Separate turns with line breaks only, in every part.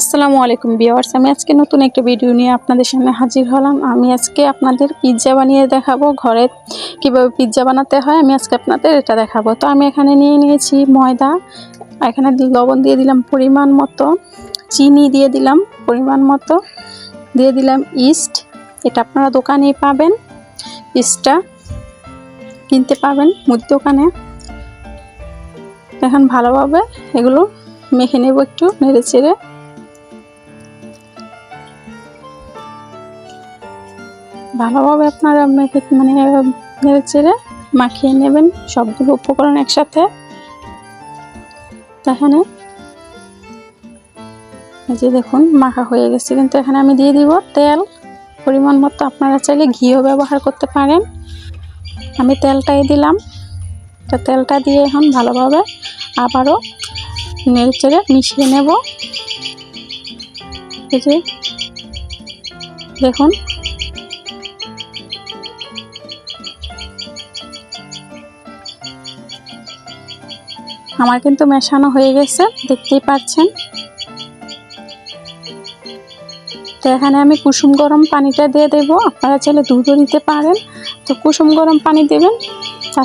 আসসালামু আলাইকুম বিয়ার্স আমি আজকে নতুন একটা ভিডিও নিয়ে আপনাদের সামনে হাজির হলাম। আমি আজকে আপনাদের পিৎজা বানিয়ে দেখাবো ঘরে কীভাবে পিৎজা বানাতে হয়, আমি আজকে আপনাদের এটা দেখাবো। তো আমি এখানে নিয়ে নিয়েছি ময়দা, এখানে লবণ দিয়ে দিলাম পরিমাণ মতো, চিনি দিয়ে দিলাম পরিমাণ মতো, দিয়ে দিলাম ইস্ট, এটা আপনারা দোকানেই পাবেন, ইস্টটা কিনতে পাবেন মুদি দোকানে। এখন ভালোভাবে এগুলো মেখে নেব একটু, নেড়ে চেড়ে। ভালোভাবে আপনারা মানে নেড়ে চেড়ে মাখিয়ে নেবেন, সবগুলো উপকরণ একসাথে। এখানে এই যে দেখুন, মাখা হয়ে গেছে, কিন্তু এখানে আমি দিয়ে দিব তেল। পরিমাণ মতো আপনারা চাইলে ঘিও ব্যবহার করতে পারেন। আমি তেলটাই দিলাম। তো তেলটা দিয়ে এখন ভালোভাবে আবারও নেড়ে চেড়ে মিশিয়ে নেব। এই যে দেখুন আমার কিন্তু মেশানো হয়ে গেছে, দেখতেই পাচ্ছেন। তো এখানে আমি কুসুম গরম পানিটা দিয়ে দেবো, আপনারা চাইলে দুধও দিতে পারেন। তো কুসুম গরম পানি দেবেন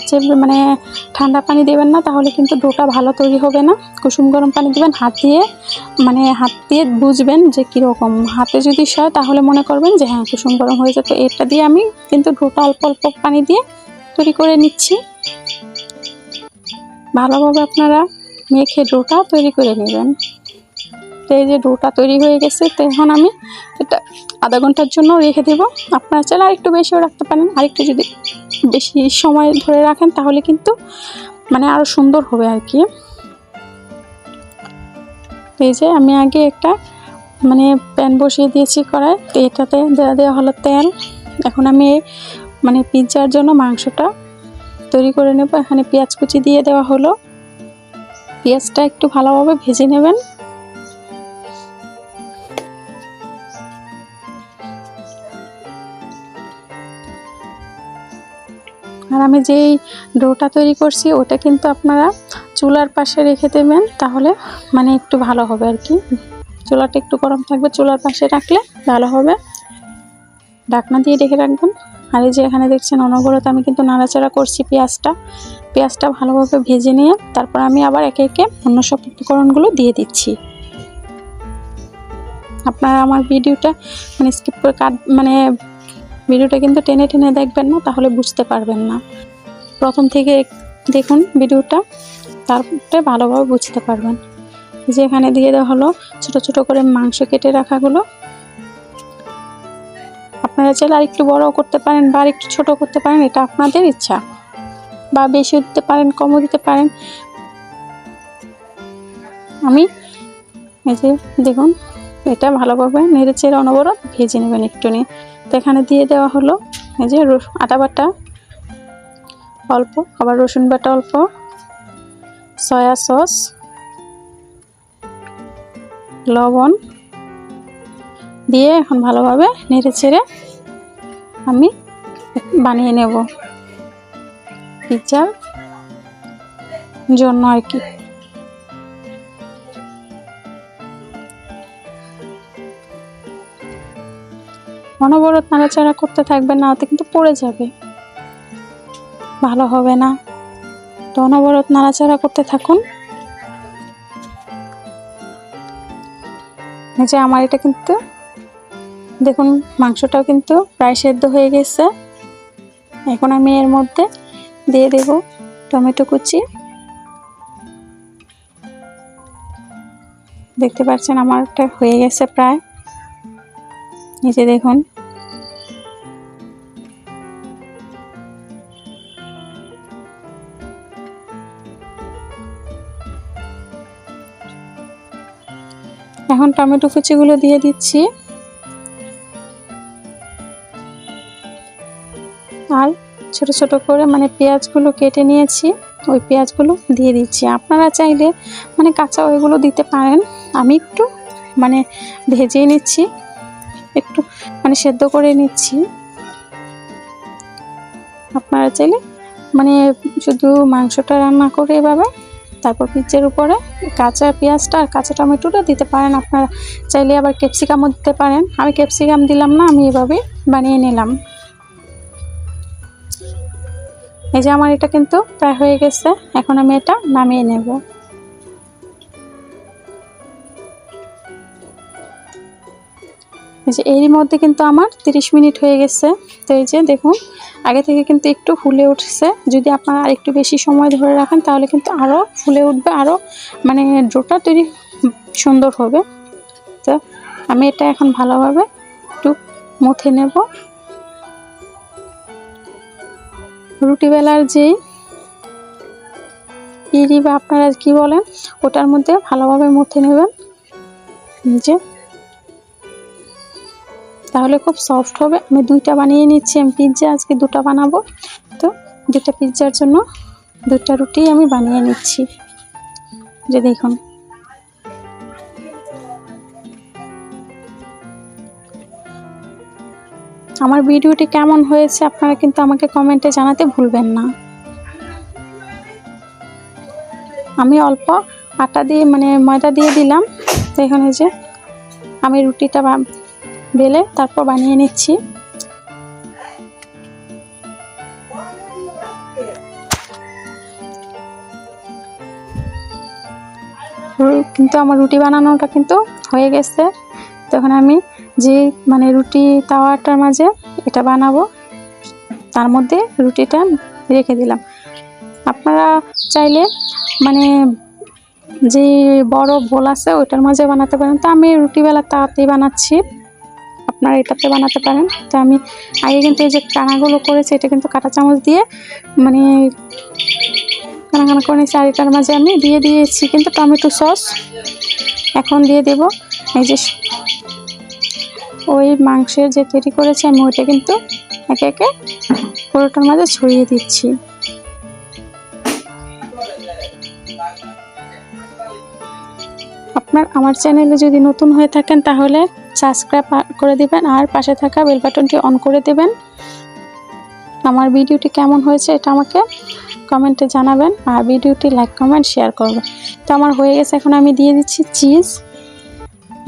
চেয়ে মানে ঠান্ডা পানি দেবেন না, তাহলে কিন্তু ডোটা ভালো তৈরি হবে না। কুসুম গরম পানি দেবেন হাত দিয়ে মানে হাত দিয়ে বুঝবেন যে কীরকম। হাতে যদি সয়, তাহলে মনে করবেন যে হ্যাঁ কুসুম গরম হয়ে তো এটা দিয়ে আমি কিন্তু ডোটা অল্প অল্প পানি দিয়ে তৈরি করে নিচ্ছি। ভালোভাবে আপনারা মেখে ডোটা তৈরি করে নেবেন। তো এই যে ডোটা তৈরি হয়ে গেছে, তো এখন আমি এটা আধা ঘণ্টার জন্য রেখে দেব। আপনারা চাইলে আরেকটু বেশিও রাখতে পারেন, আরেকটু যদি বেশি সময় ধরে রাখেন তাহলে কিন্তু মানে আরও সুন্দর হবে আর কি। এই যে আমি আগে একটা মানে প্যান বসিয়ে দিয়েছি কড়াই তো এটাতে দেওয়া দেওয়া হলো তেল। এখন আমি মানে পিৎজার জন্য মাংসটা তৈরি করে নেব। এখানে পেঁয়াজ কুচি দিয়ে দেওয়া হলো। পেঁয়াজটা একটু ভালোভাবে ভেজে নেবেন। আর আমি যেই ডোটা তৈরি করছি, ওটা কিন্তু আপনারা চুলার পাশে রেখে দেবেন, তাহলে মানে একটু ভালো হবে আর কি। চুলাটা একটু গরম থাকবে, চুলার পাশে রাখলে ভালো হবে। ঢাকনা দিয়ে রেখে রাখবেন। আর এই যে এখানে দেখছেন অনবরত আমি কিন্তু নাড়াচাড়া করছি পেঁয়াজটা। পেঁয়াজটা ভালোভাবে ভেজে নিয়ে তারপর আমি আবার একে একে অন্য সব উপকরণগুলো দিয়ে দিচ্ছি। আপনারা আমার ভিডিওটা মানে স্কিপ করে কাট মানে ভিডিওটা কিন্তু টেনে টেনে দেখবেন না, তাহলে বুঝতে পারবেন না। প্রথম থেকে দেখুন ভিডিওটা, তারপরে ভালোভাবে বুঝতে পারবেন। যে এখানে দিয়ে দেওয়া হলো ছোট ছোট করে মাংস কেটে রাখাগুলো। আপনারা চাইলে আর একটু বড় করতে পারেন বা আর একটু ছোট করতে পারেন, এটা আপনাদের ইচ্ছা। বা বেশিও দিতে পারেন, কমও দিতে পারেন। আমি এই যে দেখুন, এটা ভালোভাবে নেড়ে চেড়ে অনবরত ভেজে নেবেন একটু নিয়ে তো এখানে দিয়ে দেওয়া হলো এই যে আটা বাটা অল্প, আবার রসুন বাটা অল্প, সয়া সস, লবণ দিয়ে এখন ভালোভাবে নেড়ে ছেড়ে আমি বানিয়ে নেব। পিৎজার জন্য আর কি। অনবরত নাড়াচাড়া করতে থাকবে না, ওতে কিন্তু পড়ে যাবে। ভালো হবে না। তো অনবরত নাড়াচাড়া করতে থাকুন। যে আমার এটা কিন্তু দেখুন, মাংসটাও কিন্তু প্রায় সেদ্ধ হয়ে গেছে। এখন আমি এর মধ্যে দিয়ে দেব টমেটো কুচি। দেখতে পাচ্ছেন, আমারটা হয়ে গেছে প্রায়। যে দেখুন। এখন টমেটো কুচিগুলো দিয়ে দিচ্ছি। আর ছোট ছোট করে মানে পেঁয়াজগুলো কেটে নিয়েছি। ওই পেঁয়াজগুলো দিয়ে দিচ্ছি। আপনারা চাইলে মানে কাঁচা ওইগুলো দিতে পারেন। আমি একটু মানে ভেজে নিচ্ছি। একটু মানে সেদ্ধ করে নিচ্ছি। আপনারা চাইলে মানে শুধু মাংসটা রান্না করে এভাবে, তারপর পিজ্জার উপরে কাঁচা পেঁয়াজটা আর কাঁচা টমেটোটা দিতে পারেন আপনারা। চাইলে আবার ক্যাপসিকামও দিতে পারেন। আমি ক্যাপসিকাম দিলাম না, আমি এভাবে বানিয়ে নিলাম। এই যে আমার এটা কিন্তু প্রায় হয়ে গেছে। এখন আমি এটা নামিয়ে নেব। এই যে এরই মধ্যে কিন্তু আমার 30 মিনিট হয়ে গেছে। তো এই যে দেখুন, আগে থেকে কিন্তু একটু ফুলে উঠছে। যদি আপনারা আর একটু বেশি সময় ধরে রাখেন, তাহলে কিন্তু আরও ফুলে উঠবে আরও মানে ডোটা তৈরি সুন্দর হবে। তো আমি এটা এখন ভালোভাবে একটু মুথে নেব। রুটি বেলার যেই পিড়ি বা আপনারা কি বলেন, ওটার মধ্যে ভালোভাবে মুথে নেবেন। যে। তাহলে খুব সফট হবে। আমি দুইটা বানিয়ে নিচ্ছি, আমি পিৎজা আজকে দুটো বানাবো। তো দুটা পিৎজার জন্য দুটা রুটি আমি বানিয়ে নিচ্ছি। যে দেখুন। আমার ভিডিওটি কেমন হয়েছে আপনারা কিন্তু আমাকে কমেন্টে জানাতে ভুলবেন না। আমি অল্প আটা দিয়ে মানে ময়দা দিয়ে দিলাম। তো এখানে যে আমি রুটিটা বেলে তারপর বানিয়ে নিচ্ছি। কিন্তু আমার রুটি বানানোটা কিন্তু হয়ে গেছে। তখন আমি যে মানে রুটি তাওয়াটার মাঝে এটা বানাবো, তার মধ্যে রুটিটা রেখে দিলাম। আপনারা চাইলে মানে যে বড় বোল আছে ওইটার মাঝে বানাতে পারেন। তো আমি রুটি বেলা তাওয়াতেই বানাচ্ছি। আপনারা এটাতে বানাতে পারেন। তো আমি আগে কিন্তু এই যে কানাগুলো করেছি, এটা কিন্তু কাঁটা চামচ দিয়ে মানে কানা কানা করে নিয়েছি। আর এটার মাঝে আমি দিয়ে দিয়েছি কিন্তু টমেটো সস। এখন দিয়ে দেব। এই যে ওই মাংসের যে তৈরি করেছি আমি ওইটা কিন্তু একে একে পুরোটার মাঝে ছড়িয়ে দিচ্ছি। আপনার আমার চ্যানেলে যদি নতুন হয়ে থাকেন তাহলে সাবস্ক্রাইব করে দিবেন আর পাশে থাকা বেল বাটনটি অন করে দেবেন। আমার ভিডিওটি কেমন হয়েছে এটা আমাকে কমেন্টে জানাবেন আর ভিডিওটি লাইক, কমেন্ট, শেয়ার করবেন। তো আমার হয়ে গেছে, এখন আমি দিয়ে দিচ্ছি চিজ।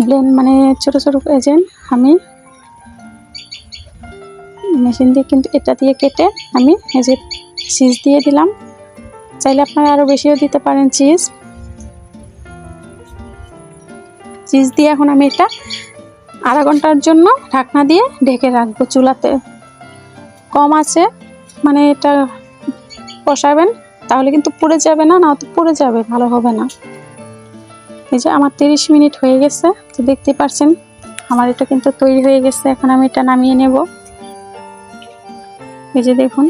ব্লেন্ড মানে ছোটো ছোটো এজেন্ট আমি মেশিন দিয়ে কিন্তু এটা দিয়ে কেটে আমি এই যে চিজ দিয়ে দিলাম। চাইলে আপনারা আরও বেশিও দিতে পারেন চিজ চিজ দিয়ে এখন আমি এটা আধা ঘণ্টার জন্য ঢাকনা দিয়ে ঢেকে রাখব চুলাতে। কম আছে মানে এটা বসাবেন, তাহলে কিন্তু পুড়ে যাবে না না তো পুড়ে যাবে, ভালো হবে না। এই যে আমার তিরিশ মিনিট হয়ে গেছে, তো দেখতে পাচ্ছেন আমার এটা কিন্তু তৈরি হয়ে গেছে, এখন আমি এটা নামিয়ে নেব। এই যে দেখুন,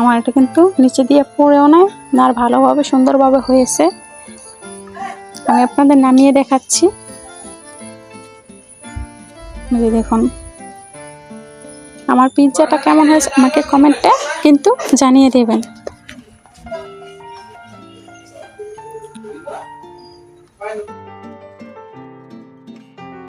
আমার এটা কিন্তু নিচে দিয়ে পড়েও না আর ভালোভাবে, সুন্দরভাবে হয়েছে। আমি আপনাদের নামিয়ে দেখাচ্ছি। এই দেখুন, আমার পিৎজাটা কেমন হয়েছে, আমাকে কমেন্টে কিন্তু জানিয়ে দেবেন।